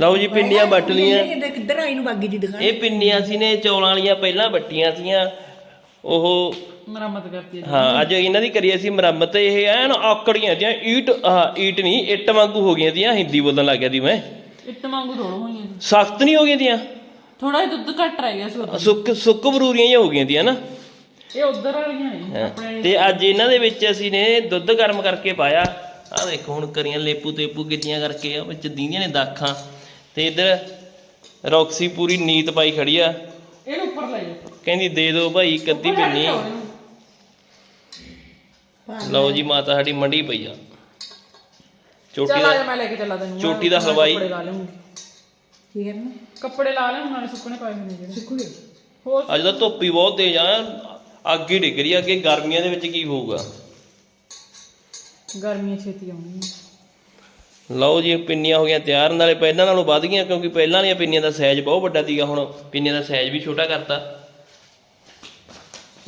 ਲਓ ਜੀ ਪਿੰਨੀਆਂ ਵੱਟ ਲੀਆਂ ਇਹ ਕਿੱਧਰ ਆਈ ਨੂੰ ਬਾਗੀ ਦੀ ਦੁਕਾਨ ਇਹ ਪਿੰਨੀਆਂ ਸੀ ਨੇ ਚੌਲਾਂ ਵਾਲੀਆਂ ਪਹਿਲਾਂ ਵੱਟੀਆਂ ਸੀਆਂ। ਉਹ ਮੁਰੰਮਤ ਕਰਤੀ ਹੈ ਅੱਜ ਇਹਨਾਂ ਦੀ ਕਰੀ ਅਸੀਂ ਮੁਰੰਮਤ। ਇਹ ਐਨ ਆਕੜੀਆਂ ਦੀਆਂ ਈਟ ਆਹ ਈਟ ਨਹੀਂ ਇੱਟ ਵਾਂਗੂ ਹੋ ਗਈਆਂ ਦੀਆਂ ਹਿੰਦੀ ਬੋਲਣ ਲੱਗ ਗਿਆ ਦੀ ਮੈਂ। ਇੱਟ ਵਾਂਗੂ ਥੋੜਾ ਹੋਈਆਂ ਸਖਤ ਨਹੀਂ ਹੋ ਗਈਆਂ ਦੀਆਂ ਥੋੜਾ ਜਿਹਾ ਦੁੱਧ ਘੱਟ ਰਹਿ ਗਿਆ ਸੀ ਉਦੋਂ। ਸੁੱਕ ਸੁੱਕ ਬਰੂਰੀਆਂ ਹੀ ਹੋ ਗਈਆਂ ਦੀਆਂ ਨਾ। ਇਹ ਉਧਰ ਵਾਲੀਆਂ ਨੇ ਆਪਣੇ ਤੇ ਅੱਜ ਇਹਨਾਂ ਦੇ ਵਿੱਚ ਅਸੀਂ ਨੇ ਦੁੱਧ ਗਰਮ ਕਰਕੇ ਪਾਇਆ। ਆਹ ਦੇਖੋ ਹੁਣ ਕਰੀਆਂ ਲੇਪੂ ਤੇਪੂ ਗਿੱਤੀਆਂ ਕਰਕੇ ਆ ਵਿੱਚ ਦੀਂਦੀਆਂ ਨੇ ਦਾਖਾਂ। ਤੇ ਇਧਰ ਰੌਕਸੀ ਪੂਰੀ ਨੀਤ ਪਾਈ ਖੜੀ ਆ। ਇਹਨੂੰ ਉੱਪਰ ਲੈ ਜਾ ਕਹਿੰਦੀ ਦੇ ਦਿਓ ਭਾਈ ਕੱਦੀ ਪਿੰਨੀ। ਲਓ ਜੀ ਮਾਤਾ ਸਾਡੀ ਮੰਡੀ ਪਈ ਆ। ਚੋਟੀ ਆ ਦਾ ਮੈਂ ਲੈ ਕੇ ਚੱਲਾ ਤੈਨੂੰ। ਚੋਟੀ ਦਾ ਹਲਵਾਈ। ਕੀ ਕਰਨਾ? ਕੱਪੜੇ ਲਾ ਲਿਆਉਂ ਨਾਲੇ ਸੁੱਕਣੇ ਪਾਏ ਨੇ ਜਿਹੜੇ। ਸੁੱਕੂਗੇ ਹੋਰ? ਅੱਜ ਤਾਂ ਧੁੱਪ ਹੀ ਬਹੁਤ ਤੇਜ਼ ਆ। ਅੱਗ ਹੀ ਡਿੱਗ ਰਹੀ ਆ ਅੱਗੇ ਗਰਮੀਆਂ ਦੇ ਵਿੱਚ ਕੀ ਹੋਊਗਾ। ਗਰਮੀਆਂ ਛੇਤੀ ਆਉਣੀਆਂ ਲਓ ਜੀ ਪਿੰਨੀਆਂ ਹੋ ਗਈਆਂ ਤਿਆਰ। ਨਾਲੇ ਪਹਿਲਾਂ ਨਾਲੋਂ ਵੱਧ ਗਈਆਂ ਕਿਉਂਕਿ ਪਹਿਲਾਂ ਵਾਲੀਆਂ ਪਿੰਨੀਆਂ ਦਾ ਸਾਈਜ਼ ਬਹੁਤ ਵੱਡਾ ਸੀਗਾ ਹੁਣ ਪਿੰਨੀਆਂ ਦਾ ਸਾਈਜ਼ ਵੀ ਛੋਟਾ ਕਰਤਾ।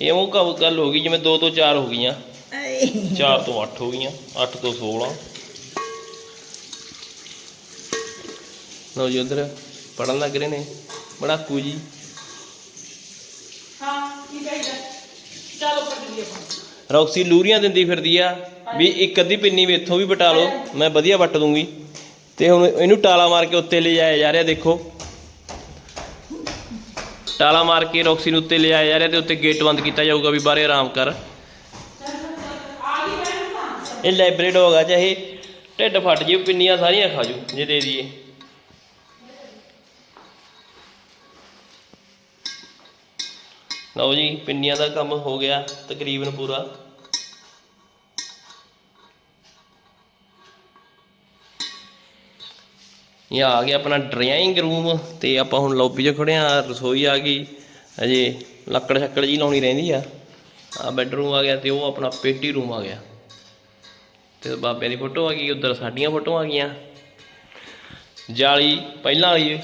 ਇਹ ਉਹ ਗੱਲ- ਗੱਲ ਹੋ ਗਈ ਜਿਵੇਂ 2 ਤੋਂ 4 ਹੋ ਗਈਆਂ। 4 ਤੋਂ 8 ਹੋ ਗਈਆਂ 8 ਤੋਂ 16 ਲਓ ਜੀ ਉਧਰ ਪੜਨ ਲੱਗ ਰਹੇ ਨੇ। ਬੜਾਕੂ ਜੀ। ਹਾਂ ਕੀ ਚਾਹੀਦਾ? ਚੱਲ ਚੱਲੀਏ। ਆਪਾਂ ਰੌਕਸੀ ਲੂਰੀਆਂ ਦਿੰਦੀ ਫਿਰਦੀ ਆ, ਵੀ ਇੱਕ ਅੱਧੀ ਪਿੰਨੀ ਵੀ ਇੱਥੋਂ ਵੀ ਵਟਾ ਲਓ, ਮੈਂ ਵਧੀਆ ਵੱਟ ਦੂੰਗੀ। ਤੇ ਹੁਣ ਇਹਨੂੰ ਟਾਲਾ ਮਾਰ ਕੇ ਉੱਤੇ ਲੈ ਜਾਇਆ ਜਾ ਰਿਹਾ, ਦੇਖੋ। ਟਾਲਾ ਮਾਰ ਕੇ ਰੌਕਸੀ ਨੂੰ ਉੱਤੇ ਲੈ ਜਾ ਰਿਹਾ ਤੇ ਉੱਤੇ ਗੇਟ ਬੰਦ ਕੀਤਾ ਜਾਊਗਾ ਵੀ ਬਾਹਰੇ ਆਰਾਮ ਕਰ। ਇਹ ਲਾਇਬ੍ਰੇਡ ਹੋਗਾ ਚਾਹੇ ਢਿੱਡ ਫਟ ਜੇ, ਪਿੰਨੀਆਂ ਸਾਰੀਆਂ ਖਾ ਜੂ, ਜੇ ਦੇ ਦਈਏ। ਲਓ ਜੀ, ਪਿੰਨੀਆਂ ਦਾ ਕੰਮ ਹੋ ਗਿਆ, ਤਕਰੀਬਨ ਪੂਰਾ। ਇਹ ਆ ਗਿਆ ਆਪਣਾ ਡਰਾਇੰਗ ਰੂਮ ਤੇ ਆਪਾਂ ਹੁਣ ਲੌਬੀ 'ਚ ਖੜੇ ਆ ਰਸੋਈ ਆ ਗਈ। ਅਜੇ ਲੱਕੜ ਛੱਕੜ ਜੀ ਲਾਉਣੀ ਰਹਿੰਦੀ ਆ। ਆ ਬੈੱਡਰੂਮ ਆ ਗਿਆ ਤੇ ਉਹ ਆਪਣਾ ਪੇਟੀ ਰੂਮ ਆ ਗਿਆ। ਤੇ ਬਾਬਿਆਂ ਦੀ ਫੋਟੋ ਆ ਗਈ, ਉਧਰ ਸਾਡੀਆਂ ਫੋਟੋਆਂ ਆ ਗਈਆਂ। ਜਾਲੀ, ਪਹਿਲਾਂ ਵਾਲੀ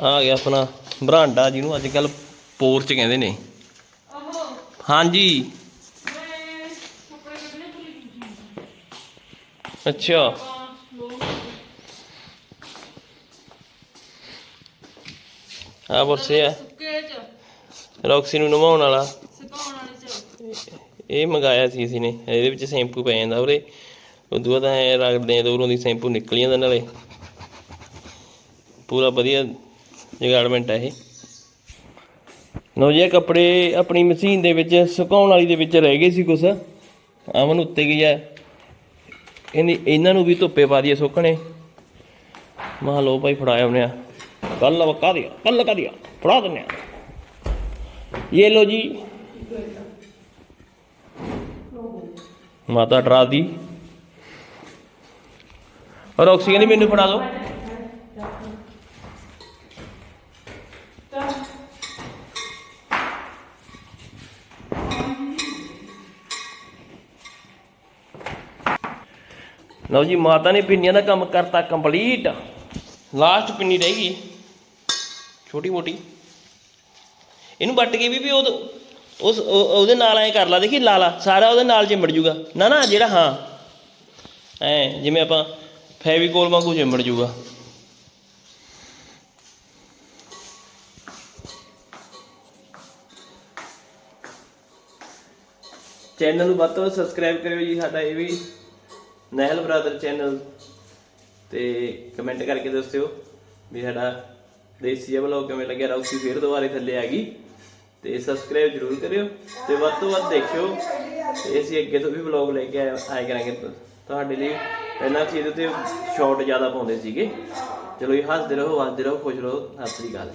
ਆ ਗਿਆ ਆਪਣਾ ਬਰਾਂਡਾ ਜਿਹਨੂੰ ਅੱਜ ਕੱਲ ਪੋਰਚ ਕਹਿੰਦੇ ਨੇ। ਹਾਂਜੀ। ਅੱਛਾ। ਆ ਬਰਸੇ ਆ। ਸੁੱਕੇ ਰੌਕਸੀ ਨੂੰ ਨਵਾਉਣ ਵਾਲਾ। ਇਹ ਮੰਗਾਇਆ ਸੀ ਅਸੀਂ ਨੇ। ਇਹਦੇ ਵਿੱਚ ਸ਼ੈਂਪੂ ਪੈ ਜਾਂਦਾ ਉਰੇ। ਉਦੋਂ ਬਾਅਦ ਐ ਰਗੜਦੇ ਆ ਤੇ ਦੀ ਸ਼ੈਂਪੂ ਨਿਕਲ ਜਾਂਦਾ ਨਾਲੇ। ਪੂਰਾ ਵਧੀਆ ਜਗਾੜਮੈਂਟ ਹੈ ਇਹ। ਲਓ ਜੀ, ਇਹ ਕੱਪੜੇ ਆਪਣੀ ਮਸ਼ੀਨ ਦੇ ਵਿੱਚ ਸੁਕਾਉਣ ਵਾਲੀ ਦੇ ਵਿੱਚ ਰਹਿ ਗਏ ਸੀ ਕੁਛ। ਅਮਨ ਉੱਤੇ ਗਈ ਹੈ ਇਹਨੇ ਇਹਨਾਂ ਨੂੰ ਵੀ ਧੁੱਪੇ ਪਾ ਦਈਏ ਸੁੱਕਣੇ। ਮਾ ਲੋ ਭਾਈ ਫੜਾਇਆ ਉਹਨੇ ਕੱਲ ਵਕਾ ਦਿਆ ਕੱਲ ਲਗਾ ਦਿਆ ਫੜਾ ਦਿੰਨੇ ਆ। ਇਹ ਲੋ ਜੀ। ਮਾਤਾ ਡਰਾ ਦੀ। ਔਰ ਆਕਸੀਜਨ ਮੈਨੂੰ ਫੜਾ ਦਿਓ। ਲਓ ਜੀ, ਮਾਤਾ ਨੇ ਪਿੰਨੀਆਂ ਦਾ ਕੰਮ ਕਰਤਾ ਕੰਪਲੀਟ ਲਾਸਟ ਪਿੰਨੀ ਰਹਿ ਗਈ। ਛੋਟੀ ਮੋਟੀ। ਇਹਨੂੰ ਵੱਟ ਕੇ ਵੀ ਵੀ ਉਹ ਉਸ ਉਹਦੇ ਨਾਲ ਐ ਕਰ ਲਾ, ਦੇਖੀ ਲਾਲਾ ਸਾਰਾ ਉਹਦੇ ਨਾਲ ਚਿੰਬੜ ਜੂਗਾ। ਨਾ ਨਾ, ਜਿਹੜਾ ਹਾਂ। ਐ, ਜਿਵੇਂ ਆਪਾਂ ਫੈਵੀਕੋਲ ਵਾਂਗੂ ਚਿੰਬੜ ਜੂਗਾ। ਚੈਨਲ ਨੂੰ ਵੱਧ ਤੋਂ ਵੱਧ ਸਬਸਕ੍ਰਾਈਬ ਕਰਿਓ ਜੀ, ਸਾਡਾ ਇਹ ਵੀ ਨਹਿਲ ਬ੍ਰਦਰ ਚੈਨਲ ਤੇ ਕਮੈਂਟ ਕਰਕੇ ਦੱਸਿਓ ਵੀ ਸਾਡਾ ਦੇਸੀ ਵਲੌਗ ਕਿਵੇਂ ਲੱਗਿਆ ਰੌਕਸੀ ਫੇਰ ਦੁਬਾਰੇ ਥੱਲੇ ਆ ਗਈ ਤੇ ਸਬਸਕ੍ਰਾਈਬ ਜਰੂਰ ਕਰਿਓ ਤੇ ਵੱਧ ਤੋਂ ਵੱਧ ਦੇਖਿਓ ਤੇ ਅਸੀਂ ਅੱਗੇ ਤੋਂ ਵੀ ਵਲੌਗ ਲੈ ਕੇ ਆਏ ਆਏ ਕਰਾਂਗੇ। ਤੁਹਾਡੇ ਲਈ ਪਹਿਲਾਂ ਅਸੀਂ ਇਹਦੇ ਤੇ ਸ਼ਾਰਟ ਜ਼ਿਆਦਾ ਪਾਉਂਦੇ ਸੀਗੇ। ਚਲੋ ਜੀ, ਹੱਸਦੇ ਰਹੋ ਹੱਸਦੇ ਰਹੋ, ਖੁਸ਼ ਰਹੋ। ਸਤਿ ਸ੍ਰੀ ਅਕਾਲ